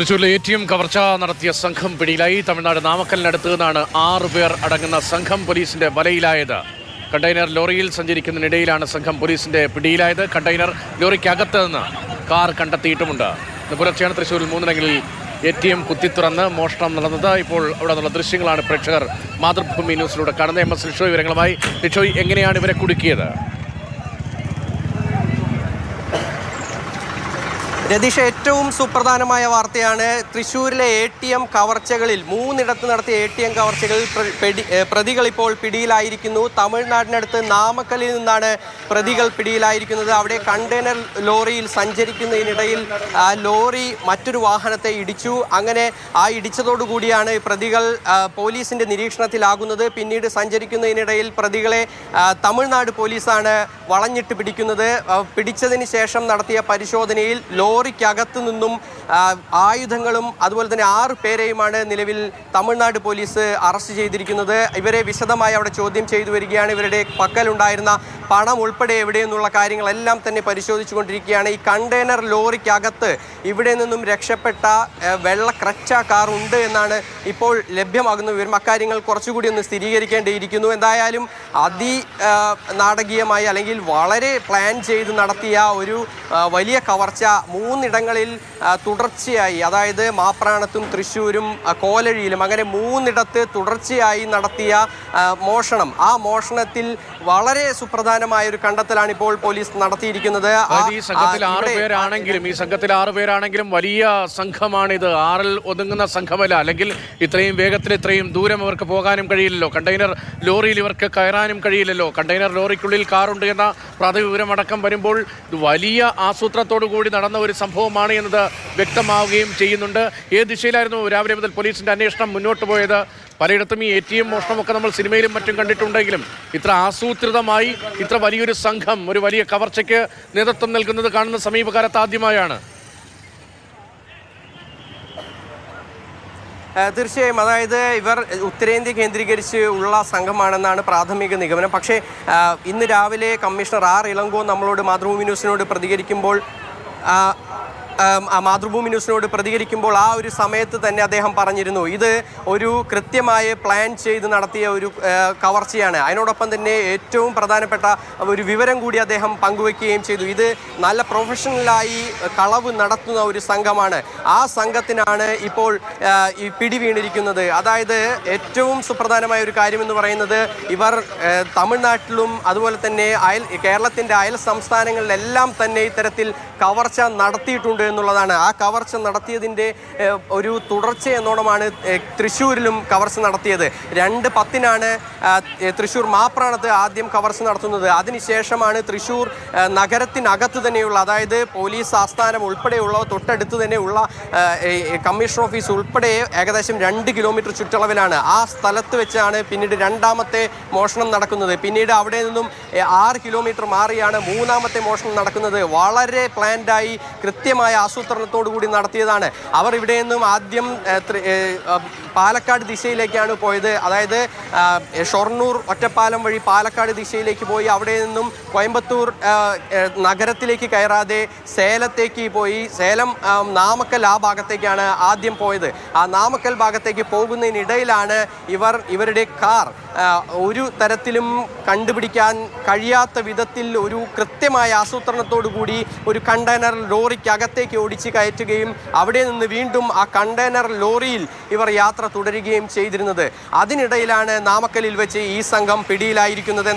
തൃശ്ശൂരിലെ A T M കവർച്ച നടത്തിയ സംഘം പിടിയിലായി. തമിഴ്നാട് നാമക്കലിനടുത്ത് നിന്നാണ് ആറ് പേർ അടങ്ങുന്ന സംഘം പോലീസിന്റെ വലയിലായത്. കണ്ടെയ്നർ ലോറിയിൽ സഞ്ചരിക്കുന്നതിനിടയിലാണ് സംഘം പോലീസിന്റെ പിടിയിലായത്. കണ്ടെയ്നർ ലോറിക്കകത്ത് നിന്ന് കാർ കണ്ടെത്തിയിട്ടുമുണ്ട്. പുലർച്ചെയാണ് തൃശ്ശൂരിൽ മൂന്നിടങ്ങളിൽ എ ടി എം കുത്തിത്തുറന്ന് മോഷണം നടന്നത്. ഇപ്പോൾ അവിടെ നിന്നുള്ള ദൃശ്യങ്ങളാണ് പ്രേക്ഷകർ മാതൃഭൂമി ന്യൂസിലൂടെ കാണുന്നത്. എം എസ് ലിഷോയ് വിവരങ്ങളുമായി ലിഷോയ് എങ്ങനെയാണ് ഇവരെ കുടുക്കിയത്? രതീഷ ഏറ്റവും സുപ്രധാനമായ വാർത്തയാണ് തൃശ്ശൂരിലെ എ ടി എം കവർച്ചകളിൽ മൂന്നിടത്ത് നടത്തിയ എ ടി എം കവർച്ചകളിൽ പ്ര- പ്രതികൾ ഇപ്പോൾ പിടിയിലായിരിക്കുന്നു. തമിഴ്നാടിനടുത്ത് നാമക്കലിൽ നിന്നാണ് പ്രതികൾ പിടിയിലായിരിക്കുന്നത്. അവിടെ കണ്ടെയ്നർ ലോറിയിൽ സഞ്ചരിക്കുന്നതിനിടയിൽ ആ ലോറി മറ്റൊരു വാഹനത്തെ ഇടിച്ചു. അങ്ങനെ ആ ഇടിച്ചതോടുകൂടിയാണ് പ്രതികൾ പോലീസിന്റെ നിരീക്ഷണത്തിലാകുന്നത്. പിന്നീട് സഞ്ചരിക്കുന്നതിനിടയിൽ പ്രതികളെ തമിഴ്നാട് പോലീസാണ് വളഞ്ഞിട്ട് പിടിക്കുന്നത്. പിടിച്ചതിന് ശേഷം നടത്തിയ പരിശോധനയിൽ ലോറിക്കകത്ത് നിന്നും ആയുധങ്ങളും അതുപോലെ തന്നെ ആറ് പേരെയുമാണ് നിലവിൽ തമിഴ്നാട് പോലീസ് അറസ്റ്റ് ചെയ്തിരിക്കുന്നത്. ഇവരെ വിശദമായി അവിടെ ചോദ്യം ചെയ്തു വരികയാണ്. ഇവരുടെ പക്കലുണ്ടായിരുന്ന പണം ഉൾപ്പെടെ എവിടെയെന്നുള്ള കാര്യങ്ങളെല്ലാം തന്നെ പരിശോധിച്ചുകൊണ്ടിരിക്കുകയാണ്. ഈ കണ്ടെയ്നർ ലോറിക്കകത്ത് ഇവിടെ നിന്നും രക്ഷപ്പെട്ട വെള്ള ക്രച്ച കാർ ഉണ്ട് എന്നാണ് ഇപ്പോൾ ലഭ്യമാകുന്ന വിവരം. അക്കാര്യങ്ങൾ കുറച്ചുകൂടി ഒന്ന് സ്ഥിരീകരിക്കേണ്ടിയിരിക്കുന്നു. എന്തായാലും അതി നാടകീയമായി അല്ലെങ്കിൽ വളരെ പ്ലാൻ ചെയ്ത് നടത്തിയ ഒരു വലിയ കവർച്ച മൂന്നിടങ്ങളിൽ തുടർച്ചയായി അതായത് മാപ്രാണത്തും തൃശ്ശൂരും കോലഴിയിലും അങ്ങനെ മൂന്നിടത്ത് തുടർച്ചയായി നടത്തിയ മോഷണം. ആ മോഷണത്തിൽ വളരെ സുപ്രധാനമായ ഒരു കണ്ടെത്തലാണ് ഇപ്പോൾ പോലീസ് നടത്തിയിരിക്കുന്നത് ഈ സംഘത്തിൽ ആറ് പേരാണെങ്കിലും ഈ സംഘത്തിൽ ആറ് പേരാണെങ്കിലും വലിയ സംഘമാണിത്. ആറിൽ ഒതുങ്ങുന്ന സംഘമല്ല. അല്ലെങ്കിൽ ഇത്രയും വേഗത്തിൽ ഇത്രയും ദൂരം അവർക്ക് പോകാനും കഴിയില്ലല്ലോ. കണ്ടെയ്നർ ലോറിയിൽ ഇവർക്ക് കയറാനും കഴിയില്ലല്ലോ. കണ്ടെയ്നർ ലോറിക്കുള്ളിൽ കാറുണ്ട് എന്ന പ്രാഥമിക വിവരമടക്കം വരുമ്പോൾ വലിയ ആസൂത്രത്തോടു കൂടി നടന്ന ഒരു സംഭവമാണ് എന്നത് വ്യക്തമാവുകയും ചെയ്യുന്നുണ്ട്. ഏത് ദിശയിലായിരുന്നു രാവിലെ മുതൽ പോലീസിന്റെ അന്വേഷണം മുന്നോട്ട് പോയത്? പലയിടത്തും ഈ എ ടി എം മോഷണമൊക്കെ നമ്മൾ സിനിമയിലും മറ്റും കണ്ടിട്ടുണ്ടെങ്കിലും ഇത്ര ആസൂത്രിതമായി ഇത്ര വലിയൊരു സംഘം ഒരു വലിയ കവർച്ചയ്ക്ക് നേതൃത്വം നൽകുന്നത് കാണുന്ന സമീപകാലത്ത് ആദ്യമായാണ്. തീർച്ചയായും. അതായത് ഇവർ ഉത്തരേന്ത്യ കേന്ദ്രീകരിച്ച് ഉള്ള സംഘമാണെന്നാണ് പ്രാഥമിക നിഗമനം. പക്ഷേ ഇന്ന് രാവിലെ കമ്മീഷണർ ആർ ഇളങ്കോ നമ്മളോട് മാതൃഭൂമി ന്യൂസിനോട് പ്രതികരിക്കുമ്പോൾ ആ, ആം, ആ മാതൃഭൂമി ന്യൂസിനോട് പ്രതികരിക്കുമ്പോൾ ആ ഒരു സമയത്ത് തന്നെ അദ്ദേഹം പറഞ്ഞിരുന്നു ഇത് ഒരു കൃത്യമായ പ്ലാൻ ചെയ്ത് നടത്തിയ ഒരു കവർച്ചയാണ്. അതിനോടൊപ്പം തന്നെ ഏറ്റവും പ്രധാനപ്പെട്ട ഒരു വിവരം കൂടി അദ്ദേഹം പങ്കുവെക്കുകയും ചെയ്തു. ഇത് നല്ല പ്രൊഫഷണലായി കളവ് നടത്തുന്ന ഒരു സംഘമാണ്. ആ സംഘത്തിനാണ് ഇപ്പോൾ ഈ പിടി വീണിരിക്കുന്നത് അതായത് ഏറ്റവും സുപ്രധാനമായ ഒരു കാര്യമെന്ന് പറയുന്നത് ഇവർ തമിഴ്നാട്ടിലും അതുപോലെ തന്നെ അയൽ കേരളത്തിന്റെ അയൽ സംസ്ഥാനങ്ങളിലെല്ലാം തന്നെ ഇത്തരത്തിൽ കവർച്ച നടത്തിയിട്ടുണ്ട്. എന്നുള്ളതാണ്. ആ കവർച്ച നടത്തിയതിന്റെ ഒരു തുടർച്ച എന്നോണമാണ് തൃശ്ശൂരിലും കവർച്ച നടത്തിയത്. രണ്ട് പത്തിനാണ് തൃശ്ശൂർ മാപ്രാണത്ത് ആദ്യം കവർച്ച നടത്തുന്നത്. അതിനുശേഷമാണ് തൃശ്ശൂർ നഗരത്തിനകത്ത് തന്നെയുള്ള അതായത് പോലീസ് ആസ്ഥാനം ഉൾപ്പെടെയുള്ള തൊട്ടടുത്ത് തന്നെയുള്ള കമ്മീഷൻ ഓഫീസ് ഉൾപ്പെടെ ഏകദേശം രണ്ട് കിലോമീറ്റർ ചുറ്റളവിലാണ്. ആ സ്ഥലത്ത് വെച്ചാണ് പിന്നീട് രണ്ടാമത്തെ മോഷണം നടക്കുന്നത്. പിന്നീട് അവിടെ നിന്നും ആറ് കിലോമീറ്റർ മാറിയാണ് മൂന്നാമത്തെ മോഷണം നടക്കുന്നത്. വളരെ പ്ലാൻഡായി കൃത്യമായ ആസൂത്രണത്തോടു കൂടി നടത്തിയതാണ്. അവർ ഇവിടെ നിന്നും ആദ്യം പാലക്കാട് ദിശയിലേക്കാണ് പോയത്. അതായത് ഷൊർണൂർ ഒറ്റപ്പാലം വഴി പാലക്കാട് ദിശയിലേക്ക് പോയി. അവിടെ നിന്നും കോയമ്പത്തൂർ നഗരത്തിലേക്ക് കയറാതെ സേലത്തേക്ക് പോയി. സേലം നാമക്കൽ ആ ഭാഗത്തേക്കാണ് ആദ്യം പോയത്. ആ നാമക്കൽ ഭാഗത്തേക്ക് പോകുന്നതിനിടയിലാണ് ഇവർ ഇവരുടെ കാർ ഒരു തരത്തിലും കണ്ടുപിടിക്കാൻ കഴിയാത്ത വിധത്തിൽ ഒരു കൃത്യമായ ആസൂത്രണത്തോടു കൂടി ഒരു കണ്ടെയ്നർ ലോറിക്കകത്തേക്ക് ഓടിച്ച് കയറ്റുകയും അവിടെ നിന്ന് വീണ്ടും ആ കണ്ടെയ്നർ ലോറിയിൽ ഇവർ യാത്ര തുടരുകയും ചെയ്തിരുന്നത്. അതിനിടയിലാണ് നാമക്കലിൽ വെച്ച് ഈ സംഘം പിടിയിലായിരിക്കുന്നത്